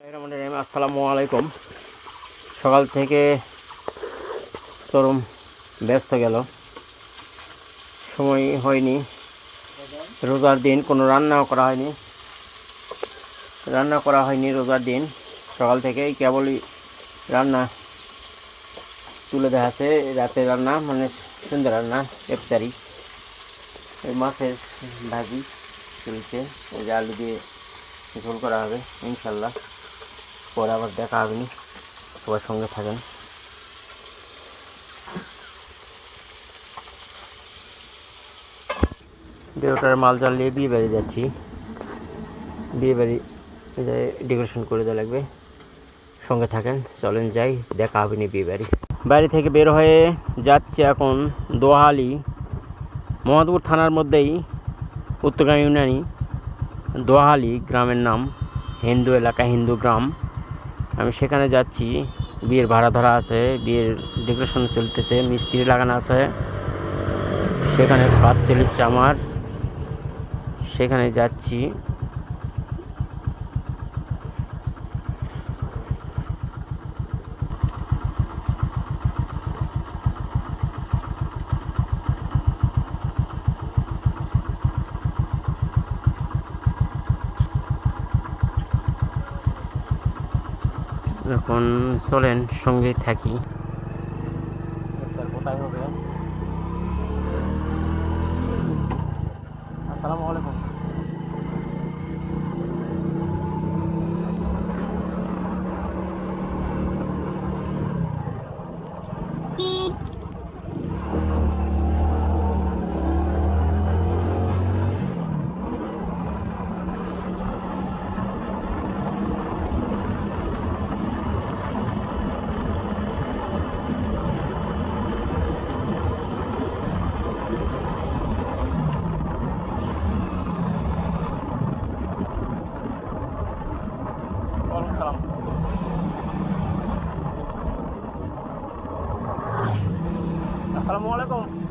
আসসালামু আলাইকুম সকাল থেকে চরম ব্যস্ত গেল। সময় হয়নি। রোজার দিন কোনো রান্নাও করা হয়নি। রান্না করা হয়নি রোজার দিন। সকাল থেকেই কেবলই রান্না তুলে দেখাচ্ছে রাতে রান্না মানে সন্ধ্যা রান্না, ইফতারি। মাছের ভাজি চলছে। ওই যে আলু দিয়ে ঝোল করা হবে, ইনশাল্লাহ। পরে আবার দেখা হবে সবার সঙ্গে থাকেন। দেওটার মাল জাল নিয়ে বিয়ে বাড়ি যাচ্ছি। বিয়ে বাড়ি ডেকোরেশন করে দেওয়া লাগবে। সঙ্গে থাকেন। চলেন যাই, দেখা হবে নি বিয়ে বাড়ি। বাড়ি থেকে বের হয়ে যাচ্ছে এখন দোহালি, মোহাম্মদপুর থানার মধ্যেই উত্তরগ্রাম ইউনিয়নি দোহালি গ্রামের নাম, হিন্দু এলাকা, হিন্দু গ্রাম। আমি সেখানে যাচ্ছি। বিয়ের ভাড়া ধরা আছে, বিয়ের ডেকোরেশন চলতেছে, মিস্ত্রি লাগানো আছে। সেখানে ভাত চলছে আমার। সেখানে যাচ্ছি। এখন চলেন সঙ্গে থাকি। কোথায় হবে? আসসালামু আলাইকুম। ওয়ালাইকুম সালাম আসসালামু আলাইকুম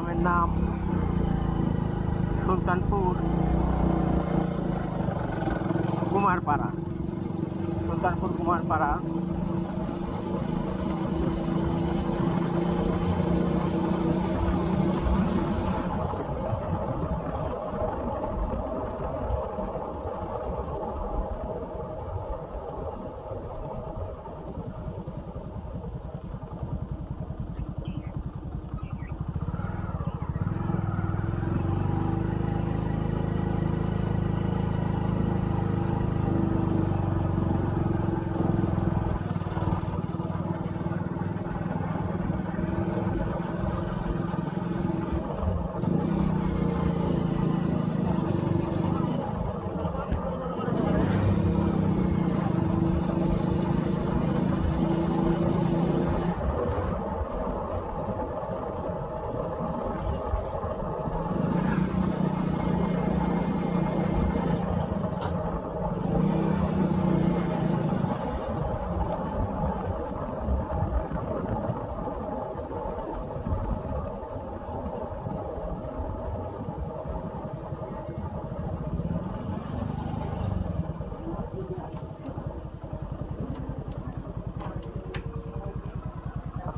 গ্রামের নাম সুলতানপুর কুমারপাড়া সুলতানপুর কুমারপাড়া।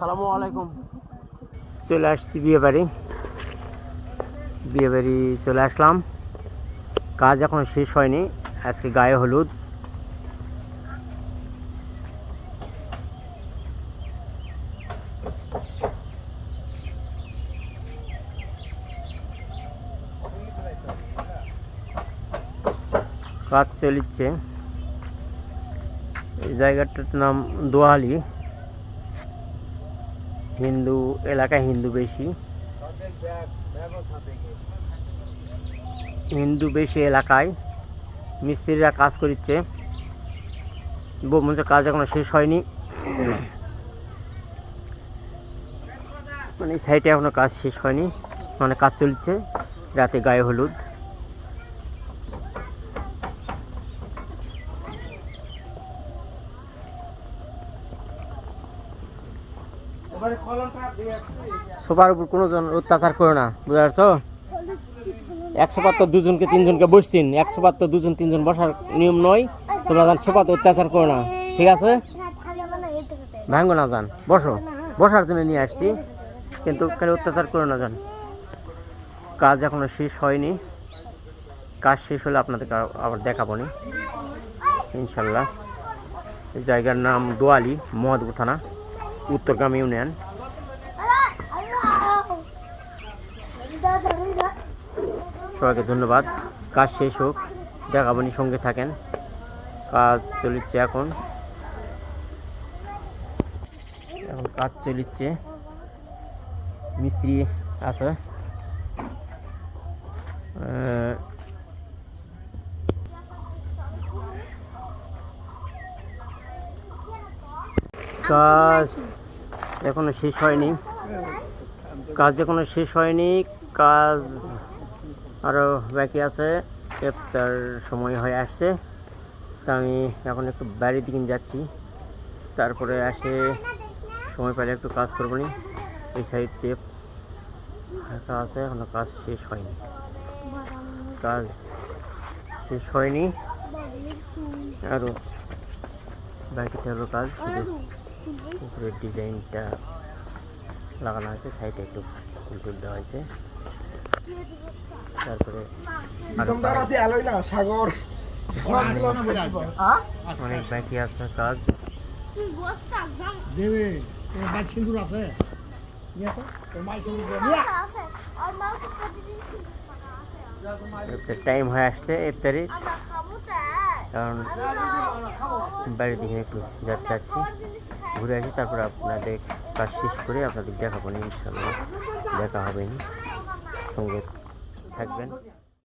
আসসালামু আলাইকুম। চলে আসছি বিয়ে বাড়ি। বিয়ে বাড়ি চলে আসলাম। কাজ এখনও শেষ হয়নি, আজকে গায়ে হলুদ। কাজ চলিচ্ছে। এই জায়গাটার নাম দোয়ালি হিন্দু এলাকায় হিন্দু বেশি। হিন্দু বেশি এলাকায়। মিস্ত্রিরা কাজ করছে মঞ্চের কাজ এখনও শেষ হয়নি। মানে সাইডে এখনও কাজ শেষ হয়নি। মানে কাজ চলছে। রাতে গায়ে হলুদ। সবার উপর কোনো জন অত্যাচার করো না বুঝতে পারছ? একশো পাত্র দুজনকে, তিনজনকে বসছেন। একশো পাত্র দুজন, তিনজন বসার নিয়ম নয়। তোমরা যান সোপাত অত্যাচার করো না, ঠিক আছে? ভাঙ্গো না যান, বসো। বসার জন্য নিয়ে আসছি, কিন্তু খালি অত্যাচার করো না যান। কাজ এখনও শেষ হয়নি। কাজ শেষ হলে আপনাদেরকে আবার দেখাবো নি। ইনশাল্লাহ। জায়গার নাম দোয়ালি মহাদপুর থানা। উত্তরগ্রাম ইউনিয়ন। সবাইকে ধন্যবাদ। কাজ শেষ হোক, দেখাবনি সঙ্গে থাকেন। কাজ চলিচ্ছে এখন। এখন কাজ চলিচ্ছে। মিস্ত্রি আছে। কাজ এখনও শেষ হয়নি। কাজ এখনও শেষ হয়নি। কাজ আরও বাকি আছে। তার সময় হয়ে আসছে। তা আমি এখন একটু বাড়ির দিকে যাচ্ছি। তারপরে আসে সময় পেলে একটু কাজ করব নি। এই সাইড টেপ আছে, এখনও কাজ শেষ হয়নি। কাজ শেষ হয়নি। আরও বাকি থাকল কাজ। শুধু উপরের ডিজাইনটা লাগানো হয়েছে সাইডে একটু ফুল দেওয়া হয়েছে। তারপরে আছে সাগর। বলতে পারো। আ? অনেক বাকি আছে কাজ। দেবে আছে। ইফতার টাইম হয়ে আসছে ইফতারির কারণ বাড়ির দিকে একটু যাচ্ছি ঘুরে আসি, তারপর আপনাদের কাজ শেষ করে আপনাদের দেখাবো না ইনশাল্লাহ দেখা হবে। সঙ্গে থাকবেন।